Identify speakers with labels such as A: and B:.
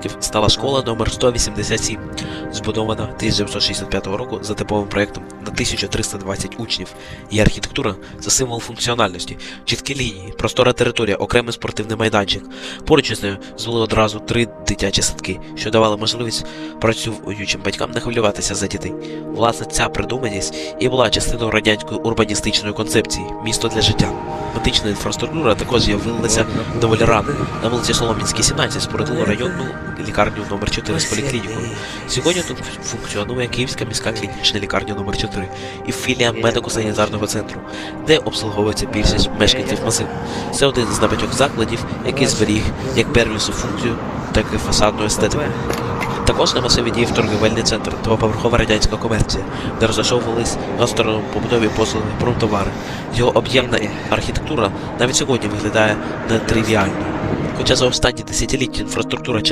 A: років стала школа номер 187, збудована 1965 року за типовим проєктом на 1320 учнів. Її архітектура це символ функціональності, чіткі лінії, простора територія, окремий спортивний майданчик. Поруч із нею звели одразу три дитячі садки, що давали можливість працюючим батькам не хвилюватися за дітей. Власне, ця придуманість і була частиною радянської урбаністичної концепції місто для життя. Медична інфраструктура також з'явилася доволі рано. На вулиці Соломінській, 17 спорудили районну лікарню номер 4 з поліклінікою. Сьогодні тут функціонує Київська міська клінічна лікарня номер 4 і філія медико-санітарного центру, де обслуговується більшість мешканців масиву. Це один з небагатьох закладів, який зберіг як первісну функцію, так і фасадну естетику. Також на масиві діяв торгівельний центр двоповерхова радянська комерція, де розташовувались гастропобутові послуги, промтовари. Його об'ємна архітектура навіть сьогодні виглядає нетривіально. Хоча за останні десятиліття інфраструктура